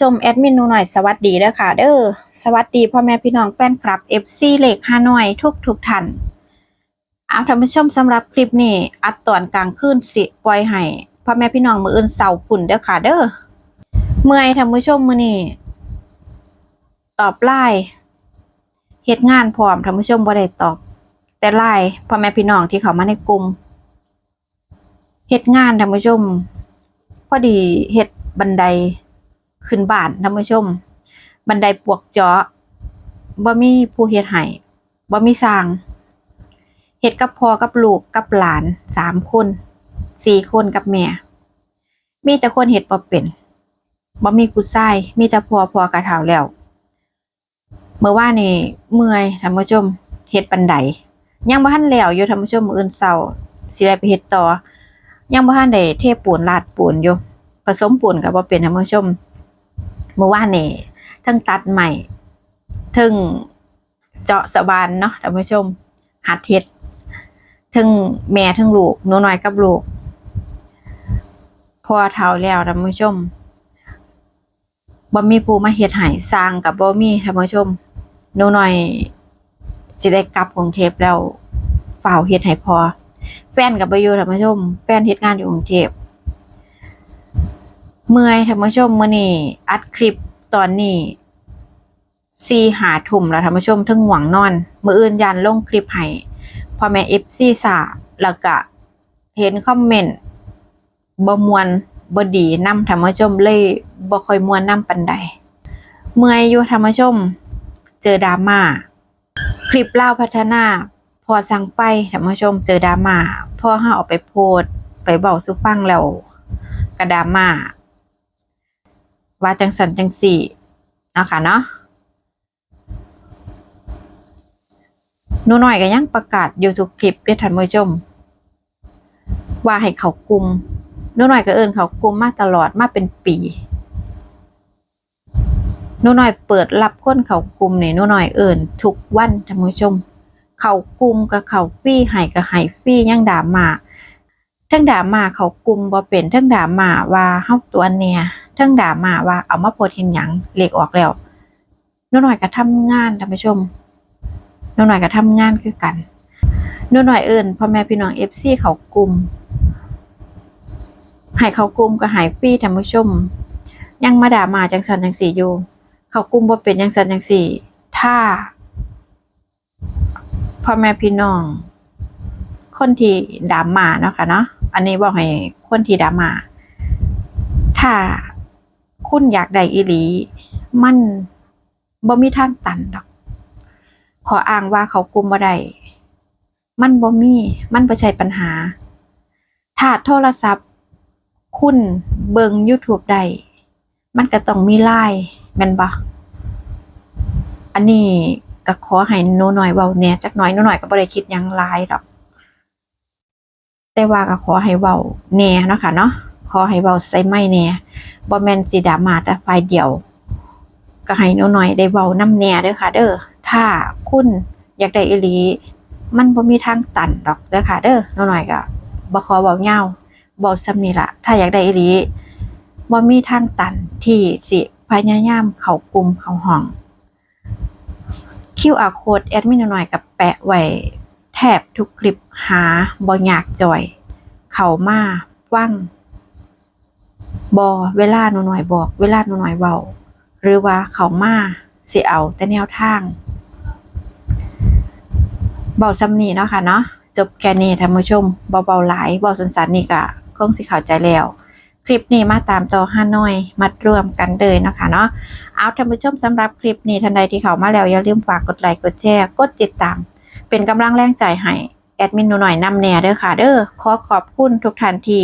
ชมแอดมินหนูหน่อยสวัสดีเด้อค่ะ เด้อสวัสดีพ่อแม่พี่น้องแฟนคลับ FC เลขฮานอยทุกทุกท่านเอาท่านผู้ชมสำหรับคลิปนี้ อัดตอนกลางคืนสิปล่อยให้พ่อแม่พี่น้องมืออื่นเสาร์ปุ่นเด้อค่ะ เด้อเมื่อยท่านผู้ชมมือนี้ตอบไลน์เฮ็ดงานพร้อมท่านผู้ชมบ่ได้ตอบ แต่ไลน์พ่อแม่พี่น้องที่เขามาในกลุ่มเฮ็ดงานท่านผู้ชม พอดีเฮ็ดบันได ขึ้นบ้านท่านผู้ชม บันไดปวกเจาะบ่มีผู้เฮ็ดให้บ่มีสร้างเฮ็ดกับพ่อกับลูกกับหลานสามคนสี่คนกับแม่มีแต่คนเฮ็ดบ่เป็นบ่มีผู้ชายมีแต่พ่อพ่อกระเฒ่าแล้วเมื่อวานนี่เมื่อยท่านผู้ชมเฮ็ดบันไดยังบ่ทันแล้วอยู่ท่านผู้ชมมื้ออื่นเช้าสิได้ไปเฮ็ดต่อ ยังบ่ทันได้เทปูนลาดปูนอยู่ผสมปูนกับบ่เป็นท่านผู้ชม เมื่อวานนี่ทั้งตัดใหม่ทั้งเจาะสะบานเนาะท่านผู้ชมหัดเฮ็ดทั้งแม่ทั้งลูกหนูน้อยกับลูกพอเท่าแล้วท่านผู้ชมบ่มีผู้มาเฮ็ดให้สร้างกับบ่มีท่านผู้ชมหนูน้อยสิได้กลับกรุงเทพแล้วฝ่าวเฮ็ดให้พอ แฟนกับบ่อยู่ท่านผู้ชม แฟนเฮ็ดงานอยู่กรุงเทพ เมื่อยท่านผู้ชมเมื้อนี้อัดคลิปตอนนี้สี่หาทุ่มแล้วท่านผู้ชมถึงหวังนอนมื้ออื่นยันลงคลิปให้พ่อแม่ FC สาแล้วก็เห็นคอมเมนต์บ่มวนบ่ดีนำท่านผู้ชมเลยบ่ค่อยมวนนำปานใด เมื่อยอยู่ท่านผู้ชม เจอดราม่าคลิปเล่าพัฒนา พอสั่งไปท่านผู้ชม เจอดราม่าพอเฮาเอาไปโพสไปเว้าสู่ฟังแล้วก็ดาม่า ว่าจังสันจังสี่นะคะเนาะนูหน่อยก็ยังประกาศยูทุกคลิปเด้อท่านผู้ชม ว่าให้เขากลุ่มนูหน่อยก็เอินเขากลุ่มมาตลอดมาเป็นปีนูหน่อยเปิดรับคนเขากลุ่มนี่หนูหน่อยเอินทุกวันท่านผู้ชม เขากลุ่มกับเขาฟรีให้กับให้ฟรียังด่ามาทั้งด่ามาเขากลุ่มบ่เป็นทั้งด่ามาว่าเฮาตัวเนี่ย เทิงด่ามาว่าเอามาโพดเห็นหยังเหลขออกแล้วหนูหน่อยก็ทำงานท่านผู้ชมหนูหน่อยก็ทำงานคือกันหนูหน่อยเอิญพ่อแม่พี่น้องเอฟซีเขากลุ่มให้เขากลุ่มก็หายฟรีท่านผู้ชม ยังมาด่ามาจังสันจังสีอยู่ เขากลุ่มบ่าเป็นจังสันจังสีถ้าพ่อแม่พี่น้อง คนที่ด่ามาเนาะค่ะเนาะอันนี้บอกให้คนที่ด่ามา ถ้า คุณอยากได้อีหลี มันบ่มีทางตันดอก ขออ้างว่าเขากุมบ่ได้มันบ่มี มันบ่ใช่ปัญหา ถ้าโทรศัพท์ คุณเบิง YouTube ได้ มันก็ต้องมีไลน์แม่นบ่อันนี้ก็ขอให้หนูหน่อยเว้าแหน่จักหน่อยหนูหน่อยก็บ่ได้คิดหยังหลายดอก แต่ว่าก็ขอให้เว้าแหน่เนาะค่ะเนาะ ขอให้เว้าใส่ไม่แหน่ยบ่แมนสิดามาแต่ฝ่ายเดียว ก็ให้นูหน่อยได้เว้าน้ำแหน่เด้อค่ะ เด้อถ้าคุณอยากได้อีหลี มันบ่มีทางตันดอกเด้อค่ะเด้อนูหน่อยก็บ่ขอเว้ายาเว้าซ้ำนี่ละถ้าอยากได้อีหลีบ่มีทางตันที่สิพยายามเข้ากลุ่มเข้าห้อง QR code แอดมินหนูหน่อยกับแปะไว้แทบทุกคลิปหาบ่ยากจ่อย เข้ามาฟัง บอเวลาหนูหน่อยบอก เวลาหนูหน่อยเบาหรือว่าเขามาสิเอาแต่แนวทางเบาซ้ำนี้เนาะค่ะเนาะจบแค่นี้ท่านผู้ชมเบาๆหลายเบาสันๆนี่ก็คงสิเข้าใจแล้ว คลิปนี้มาตามต่อห้าน้อยมัดรวมกันเลยนะคะเนาะเอาท่านผู้ชมสำหรับคลิปนี้ท่านใดที่เข้ามาแล้วอย่าลืมฝากกดไลค์กดแชร์กดติดตาม เป็นกำลังแรงใจให้แอดมินหนูหน่อยนำแน่เด้อค่ะเด้อขอขอบคุณทุกท่านที่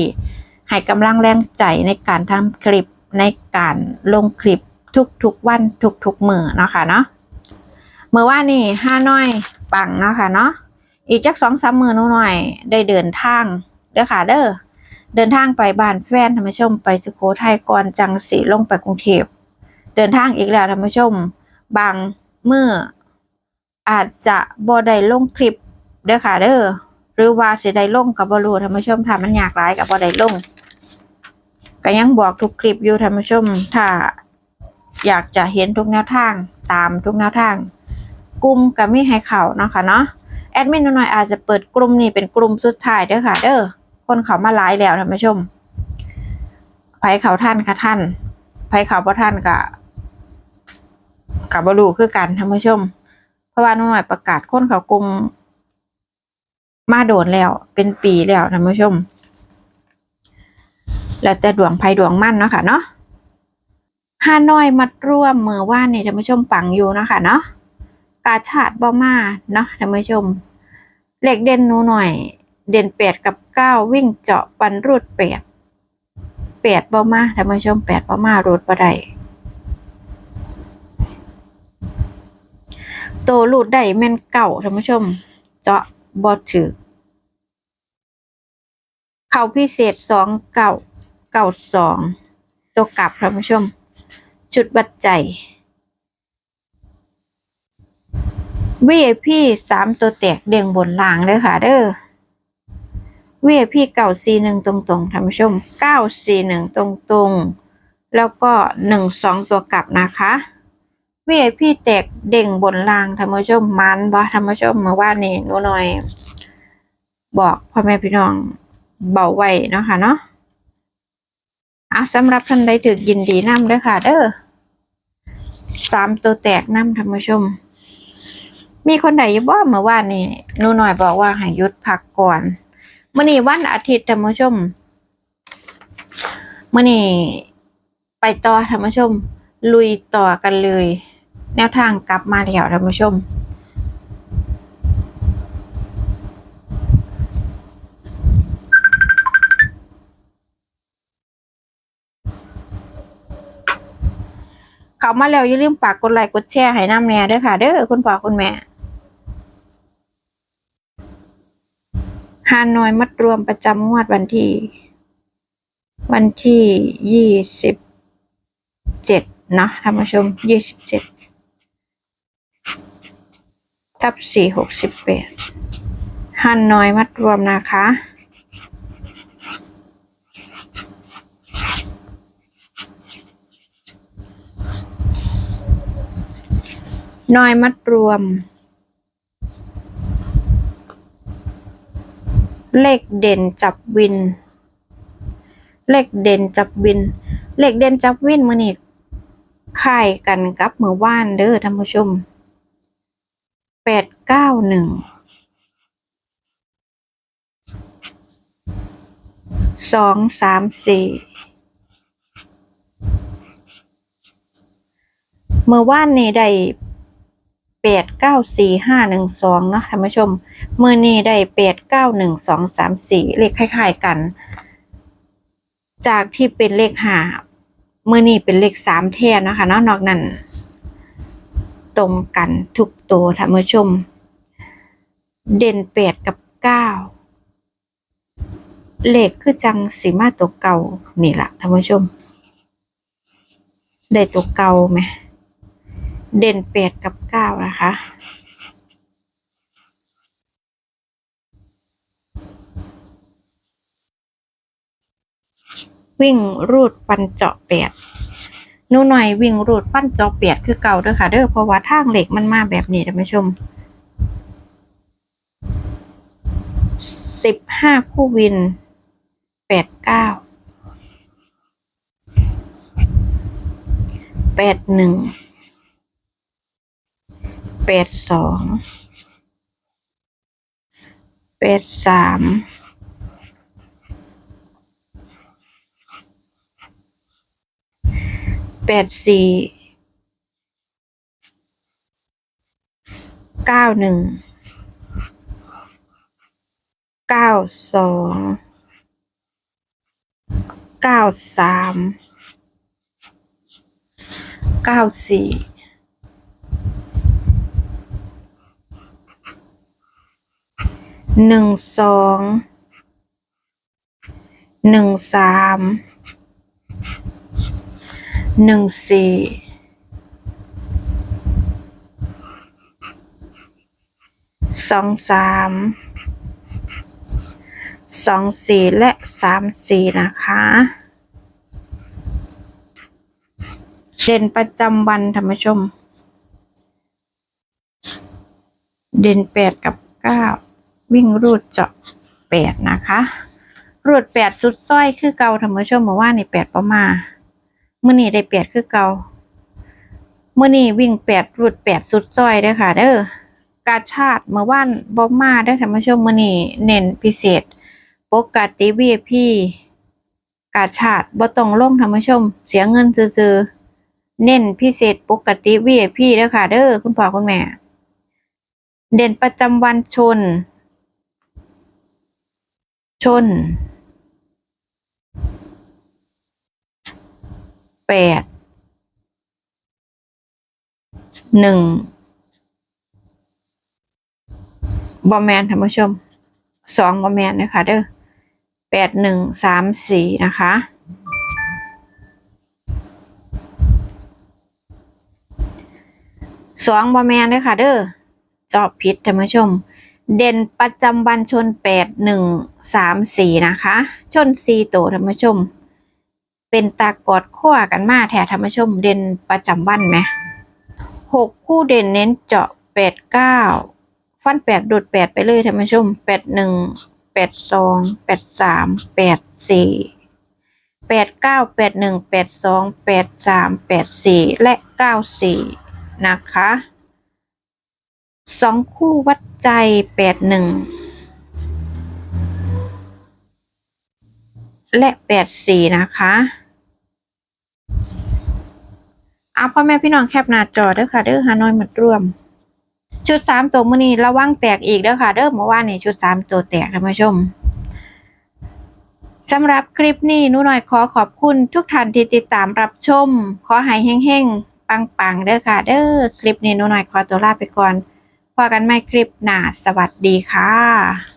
ให้กำลังแรงใจในการทำคลิปในการลงคลิปทุกๆวันทุกๆมือเนาะค่ะเนาะเมื่อว่านี่ห้าน้อยปังเนาะค่ะเนาะอีกจักสองสามมือนูหน่อย ได้เดินทางเด้อค่ะเด้อเดินทางไปบ้านแฟนท่านผู้ชม ไปสุโขทัยก่อนจังสีลงไปกรุงเทพเดินทางอีกแล้วท่านผู้ชม บางมืออาจจะบ่ได้ลงคลิปเด้อค่ะเด้อหรือว่าสิได้ลงกับบรูท่านผู้ชมถ้ามันอยากหลายกับบ่ได้ลง ก็ยังบอกทุกคลิปอยู่ท่านผู้ชม ถ้าอยากจะเห็นทุกแนวทางตามทุกแนวทาง กลุ่มก็มีให้เขาเนาะค่ะเนาะแอดมินน้อยๆอาจจะเปิดกลุ่มนี้เป็นกลุ่มสุดท้ายเด้อค่ะ เด้อคนเขามาหลายแล้วท่านผู้ชมไผเขาท่านค่ะท่านไผเขาบ่ท่านก็กับบรูคือกันท่านผู้ชม เพราะว่าน้อยประกาศคนเขากลุ่มมาโดนแล้ว เป็นปีแล้วท่านผู้ชม แล้วแต่ดวงไพ่ดวงมั่นเนาะค่ะเนาะฮานอยมัดร่วมมือว่านนี่ท่านผู้ชมปังอยู่เนาะค่ะเนาะกาชาดบ่มาเนาะท่านผู้ชมเลขเด่นหนูหน่อย เด่นแปดกับเก้าวิ่งเจาะปันรูดแปดแปดบ่มาท่านผู้ชมแปดบ่มารูดบ่ได้โตรูดได้แม่นเก่าท่านผู้ชม เจาะบ่ถือเข่าพิเศษสองเก่า เก่าสองตัวกลับท่านผู้ชม ชุดบัตรใจ VIP สามตัวแตกเด้งบนล่างเลยค่ะเด้อ VIP เก่าสี่หนึ่งตรงๆท่านผู้ชมเก้าสี่หนึ่งตรงๆ แล้วก็หนึ่งสองตัวกลับนะคะ VIP แตกเด้งบนล่างท่านผู้ชมมันบ่ท่านผู้ชมเมื่านนี้หนูหน่อย บอกพ่อแม่พี่น้องเบาไว้นะคะเนาะ อะสำหรับท่านใดถึกยินดีนำเด้อค่ะ เด้อสามตัวแตกนำท่านผู้ชม มีคนไหนอยู่บ่เมื่อวานนี่หนูหน่อยบอกว่าให้หยุดพักก่อนมื้อนี้วันอาทิตย์ท่านผู้ชมมื้อนี้ไปต่อท่านผู้ชม ลุยต่อกันเลย แนวทางกลับมาแล้วท่านผู้ชม เข้ามาแล้วอย่าลืมฝากกดไลค์กดแชร์ให้น้ำแน่ด้อค่ะเด้อคุณพ่อคุณแม่ฮานอยมัดรวมประจำงวดวันที่ วันที่ยี่สิบเจ็ดเนาะท่านผู้ชมยี่สิบเจ็ดทับสี่หกสิบแปดฮานอยมัดรวมนะคะ น้อยมัดรวม เลขเด่นจับวิน เลขเด่นจับวิน เลขเด่นจับวินมือนี่ค่ายกันกับเมื่อว่านเด้อท่านผู้ชมแปดเก้าหนึ่งสองสามสี่เมื่อว่านนี่ได้ แปดเก้าสี่ห้าหนึ่งสองเนาะท่านผู้ชมมือนี้ได้แปดเก้าหนึ่งสองสามสี่เลขคล้ายๆกัน จากที่เป็นเลขห้ามือนี้เป็นเลขสามแทนนะคะเนาะนอกนั้น ตรงกันทุกตัวท่านผู้ชม เด่นแปดกับเก้าเลขคือจังสีมาตัวเก่านี่ละท่านผู้ชม ได้ตัวเก่าไหม เด่นแปดกับเก้านะคะ วิ่งรูดปันเจาะแปดนูหน่อยวิ่งรูดปั้นเจาะแปดคือเก่าด้อค่ะเด้อเพราะว่าทางเหล็กมันมาแบบนี้ท่านผู้ชมสิบห้าคู่วินแปดเก้าแปดหนึ่ง แปดสองแปดสามแปดสี่เก้าหนึ่งเก้าสองเก้าสามเก้าสี่ หนึ่งสองหนึ่งสามหนึ่งสี่สองสามสองสี่และสามสี่นะคะเด่นประจำวันท่านผู้ชม เด่นแปดกับเก้า วิ่งรูดเจาะแปดนะคะ รูดแปดสุดสร้อยคือเก่าท่านผู้ชมเมื่อวานนี่แปดประมาเมื่อนี้ได้แปดคือเก่าเมื่อนี้วิ่งแปดรูดแปดสุดสร้อยเด้อค่ะ เด้อกาชาติเมื่อวานบอมาได้อท่านผู้ชมเมื่อนี้เน้นพิเศษปกติวีพี่กาชาติบ่ต้องลงท่านผู้ชม เสียเงินซื้อเน้นพิเศษปกติวีพี่เด้อค่ะ เด้อคุณพ่อคุณแม่ เด่นประจำวันชน ชนแปดหนึ่งบอแมนท่านผู้ชมสองบอแมนนะคะเด้อแปดหนึ่งสามสี่นะคะสองบอแมนเลยค่ะเด้อจอบผิดท่านผู้ชม เด่นประจำวันชนแปดหนึ่งสามสี่นะคะ ชนสี่โตวท่านผู้ชม เป็นตากอดขั้วกันมาแถท่านผู้ชม เด่นประจำวันไหมหกคู่เด่นเน้นเจาะแปดเก้าฟันแปดโดดแปดไปเลยท่านผู้ชมแปดหนึ่งแปดสองแปดสามแปดสี่แปดเก้าแปดหนึ่งแปดสองแปดสามแปดสี่และเก้าสี่นะคะ สองคู่วัดใจแปดหนึ่งและแปดสี่นะคะเอาพ่อแม่พี่น้องแคปหน้าจอเด้อค่ะ เด้อฮานอยหมดรวม ชุดสามตัวมื้อนี้ระวังแตกอีกเด้อค่ะ เด้อเมื่อวานนี้ชุดสามตัวแตกท่านผู้ชมสำหรับคลิปนี้หนูหน่อยขอขอบคุณทุกท่านที่ติดตามรับชม ขอให้เฮ้งๆปังๆเด้อค่ะ เด้อคลิปนี้หนูหน่อยขอตัวลาไปก่อน พอกันใหม่คลิปหน้า สวัสดีค่ะ